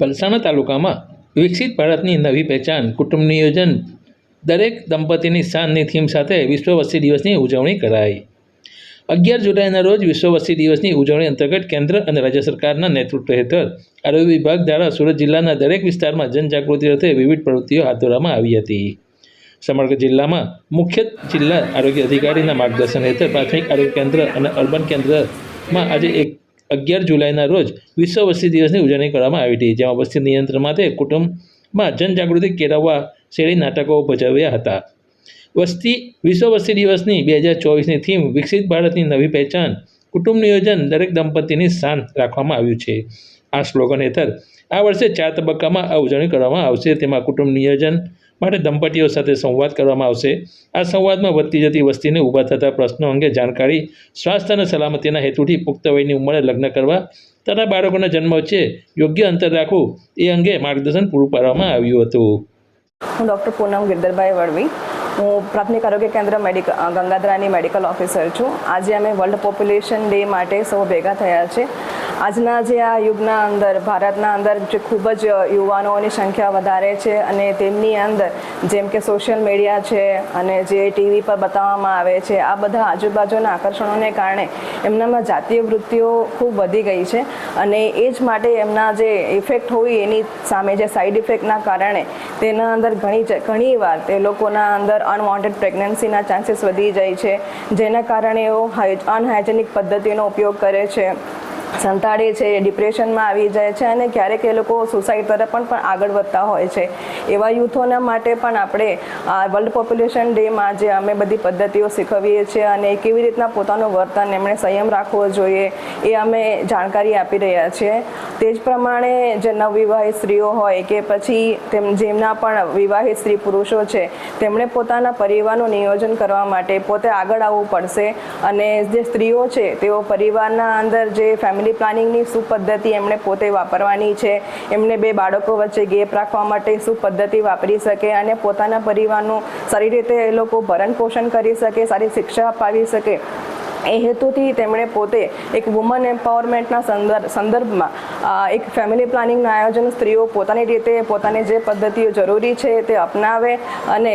પલસાણા તાલુકામાં વિકસિત ભારતની નવી પહેચાન, કુટુંબ નિયોજન, દરેક દંપતીની શાનની થીમ સાથે વિશ્વ વસ્તી દિવસની ઉજવણી કરાઈ. અગિયાર જુલાઈના રોજ વિશ્વ વસ્તી દિવસની ઉજવણી અંતર્ગત કેન્દ્ર અને રાજ્ય સરકારના નેતૃત્વ હેઠળ આરોગ્ય વિભાગ દ્વારા સુરત જિલ્લાના દરેક વિસ્તારમાં જનજાગૃતિ અર્થે વિવિધ પ્રવૃત્તિઓ હાથ ધરવામાં આવી હતી. સમગ્ર જિલ્લામાં મુખ્ય જિલ્લા આરોગ્ય અધિકારીના માર્ગદર્શન હેઠળ પ્રાથમિક આરોગ્ય કેન્દ્ર અને અર્બન કેન્દ્રમાં આજે એક અગિયાર જુલાઈના રોજ વિશ્વ વસ્તી દિવસની ઉજવણી કરવામાં આવી હતી, જેમાં વસ્તી નિયંત્રણ માટે કુટુંબમાં જનજાગૃતિ કેળવવા શેરી નાટકો ભજવ્યા હતા. વસ્તી વિશ્વ વસ્તી દિવસની બે હજાર ચોવીસની થીમ વિકસિત ભારતની નવી પહેચાન, કુટુંબ નિયોજન, દરેક દંપતીની શાન રાખવામાં આવ્યું છે. આ સ્લોગન હેઠળ આ વર્ષે ચાર તબક્કામાં આ ઉજવણી કરવામાં આવશે. તેમાં કુટુંબ નિયોજન માટે દંપતીઓ સાથે સંવાદ કરવામાં આવશે. આ સંવાદમાં વધતી જતી વસ્તીને ઊભા થતા પ્રશ્નો અંગે જાણકારી, સ્વાસ્થ્ય અને સલામતીના હેતુથી પુખ્ત વયની ઉંમરે લગ્ન કરવા તથા બાળકોના જન્મ વચ્ચે યોગ્ય અંતર રાખવું એ અંગે માર્ગદર્શન પૂરું પાડવામાં આવ્યું હતું. હું ડૉક્ટર પૂનમ ગિરધરભાઈ વળવી હું પ્રાથમિક આરોગ્ય કેન્દ્ર મેડિકલ ગંગાધરાની મેડિકલ ઓફિસર છું. આજે અમે વર્લ્ડ પોપ્યુલેશન ડે માટે સૌ ભેગા થયા છે. આજના જે આ યુગના અંદર, ભારતના અંદર જે ખૂબ જ યુવાનોની સંખ્યા વધારે છે અને તેમની અંદર જેમ કે સોશિયલ મીડિયા છે અને જે ટીવી પર બતાવવામાં આવે છે, આ બધા આજુબાજુના આકર્ષણોને કારણે એમનામાં જાતીય વૃત્તિઓ ખૂબ વધી ગઈ છે અને એ જ માટે એમના જે ઇફેક્ટ હોય એની સામે જે સાઈડ ઇફેક્ટના કારણે તેના અંદર ઘણી જ- ઘણી વાર તે લોકોના અંદર અનવોન્ટેડ પ્રેગ્નન્સીના ચાન્સીસ વધી જાય છે, જેના કારણે એઓ અનહાઇજેનિક પદ્ધતિનો ઉપયોગ કરે છે. સંતાડે છે ડિપ્રેશનમાં આવી જાય છે અને ક્યારેક એ લોકો સુસાઇડ તરફ પણ આગળ વધતા હોય છે. એવા યુથોના માટે પણ આપણે આ વર્લ્ડ પોપ્યુલેશન ડેમાં જે અમે બધી પદ્ધતિઓ શીખવીએ છીએ અને કેવી રીતના પોતાનું વર્તન એમણે સંયમ રાખવો જોઈએ એ અમે જાણકારી આપી રહ્યા છીએ. તે જ પ્રમાણે જે નવવિવાહિત સ્ત્રીઓ હોય કે પછી તેમ જેમના પણ વિવાહિત સ્ત્રી પુરુષો છે, તેમણે પોતાના પરિવારનું નિયોજન કરવા માટે પોતે આગળ આવવું પડશે અને જે સ્ત્રીઓ છે, તેઓ પરિવારના અંદર જે ફેમિલી પ્લાનિંગની શું પદ્ધતિ એમણે પોતે વાપરવાની છે. એમને બે બાળકો વચ્ચે ગેપ રાખવા માટે શું પદ્ધતિ વાપરી શકે અને પોતાના પરિવારનું સારી રીતે એ લોકો ભરણ પોષણ કરી શકે, સારી શિક્ષા અપાવી શકે. એ હેતુથી તેમણે પોતે એક વુમન એમ્પાવરમેન્ટના સંદર્ભ સંદર્ભમાં એક ફેમિલી પ્લાનિંગનું આયોજન સ્ત્રીઓ પોતાની રીતે, પોતાને જે પદ્ધતિઓ જરૂરી છે તે અપનાવે અને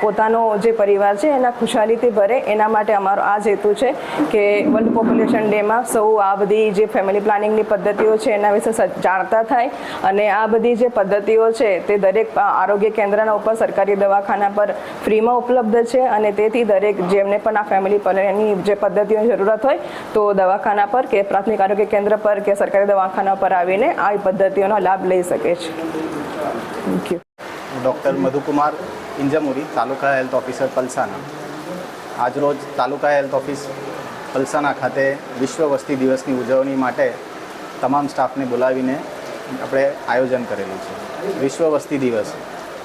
પોતાનો જે પરિવાર છે એના ખુશાલીથી ભરે. એના માટે અમારો આ જ હેતુ છે કે વર્લ્ડ પોપ્યુલેશન ડેમાં સૌ આ બધી જે ફેમિલી પ્લાનિંગની પદ્ધતિઓ છે એના વિશે જાણતા થાય અને આ બધી જે પદ્ધતિઓ છે તે દરેક આરોગ્ય કેન્દ્રના ઉપર સરકારી દવાખાના પર ફ્રીમાં ઉપલબ્ધ છે અને તેથી દરેક જેમને પણ આ ફેમિલી પ્લાનિંગની જે પદ્ધતિઓની જરૂરત હોય તો દવાખાના પર કે પ્રાથમિક આરોગ્ય કેન્દ્ર પર કે સરકારી દવાખાના પર આવીને આ પદ્ધતિઓનો લાભ લઈ શકે છે. થેન્ક યુ ડૉક્ટર મધુકુમાર ઇન્જમુરી તાલુકા હેલ્થ ઓફિસર પલસાના. આજરોજ તાલુકા હેલ્થ ઓફિસ પલસાના ખાતે વિશ્વ વસ્તી દિવસની ઉજવણી માટે તમામ સ્ટાફને બોલાવીને આપણે આયોજન કરેલું છે. વિશ્વ વસ્તી દિવસ.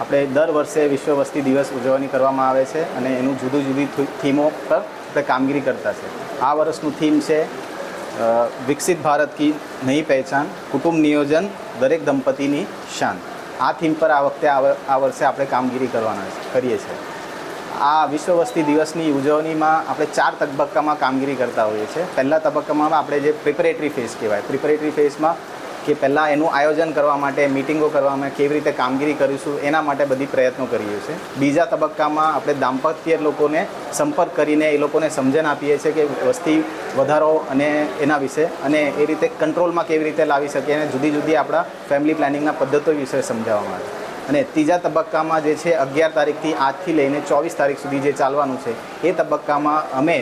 આપણે દર વર્ષે વિશ્વ વસ્તી દિવસ ઉજવણી કરવામાં આવે છે અને એનું જુદી જુદી થીમો પર આપણે કામગીરી કરતા છે. આ વર્ષનું થીમ છે વિકસિત ભારત કી નહીં પહેચાન, કુટુંબ નિયોજન, દરેક દંપતીની શાન. આ થીમ પર આ વખતે આ વર્ષે આપણે કામગીરી કરવાના કરીએ છીએ. આ વિશ્વ વસ્તી દિવસની ઉજવણીમાં આપણે ચાર તબક્કામાં કામગીરી કરતા હોઈએ છીએ. પહેલા તબક્કામાં આપણે જે પ્રિપેરેટરી ફેઝ કહેવાય. પ્રિપેરેટરી ફેઝમાં કે પહેલાં એનું આયોજન કરવા માટે, મિટિંગો કરવામાં કેવી રીતે કામગીરી કરીશું, એના માટે બધી પ્રયત્નો કરીએ છીએ. બીજા તબક્કામાં આપણે દાંપત્ય લોકોને સંપર્ક કરીને એ લોકોને સમજણ આપીએ છીએ કે વસ્તી વધારો અને એના વિશે અને એ રીતે કંટ્રોલમાં કેવી રીતે લાવી શકીએ અને જુદી જુદી આપણા ફેમિલી પ્લાનિંગના પદ્ધતિઓ વિશે સમજાવવામાં આવે અને ત્રીજા તબક્કામાં જે છે, અગિયાર તારીખથી આજથી લઈને ચોવીસ તારીખ સુધી જે ચાલવાનું છે, એ તબક્કામાં અમે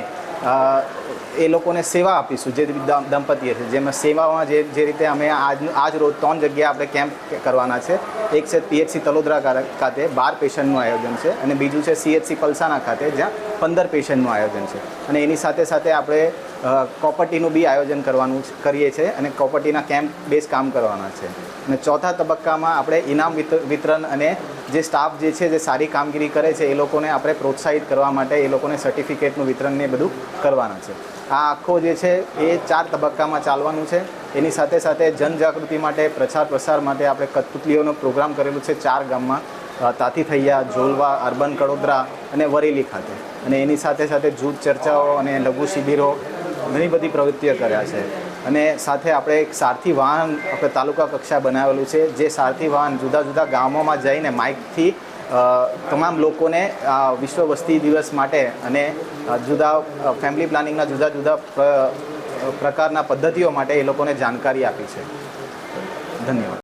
એ લોકોને સેવા આપીશું, જે દંપતીએ છે. જેમાં સેવામાં જે જે રીતે અમે આજ આજ રોજ ત્રણ જગ્યાએ આપણે કેમ્પ કરવાના છે. એક છે પીએચસી તલોદરા ખાતે બાર પેશન્ટનું આયોજન છે અને બીજું છે સીએચસી પલસાણા ખાતે જ્યાં પંદર પેશન્ટનું આયોજન છે. અને એની સાથે સાથે આપણે કોપર્ટીનું બી આયોજન કરવાનું કરીએ છીએ અને કોપર્ટીના કેમ્પ બેઝ કામ કરવાના છે. અને ચોથા તબક્કામાં આપણે ઇનામ વિતરણ અને જે સ્ટાફ જે છે, જે સારી કામગીરી કરે છે, એ લોકોને આપણે પ્રોત્સાહિત કરવા માટે એ લોકોને સર્ટિફિકેટનું વિતરણ ને એ બધું કરવાના છે. આ આખો જે છે એ ચાર તબક્કામાં ચાલવાનું છે. એની સાથે સાથે જનજાગૃતિ માટે, પ્રચાર પ્રસાર માટે આપણે કઠપુતલીઓનો પ્રોગ્રામ કરેલું છે ચાર ગામમાં. તાતી થૈયા જોલવા, અર્બન કડોદરા અને વરેલી ખાતે. અને એની સાથે સાથે જૂથ ચર્ચાઓ અને લઘુ શિબિરો ઘણી બધી પ્રવૃત્તિઓ કર્યા છે. અને સાથે આપણે એક સારથી વાહન આપણે તાલુકા કક્ષા બનાવેલું છે, જે સારથી વાહન જુદા જુદા ગામોમાં જઈને માઇકથી તમામ લોકોને આ વિશ્વ વસ્તી દિવસ માટે અને જુદા ફેમિલી પ્લાનિંગના જુદા જુદા પ્રકારના પદ્ધતિઓ માટે એ લોકોને જાણકારી આપી છે. ધન્યવાદ.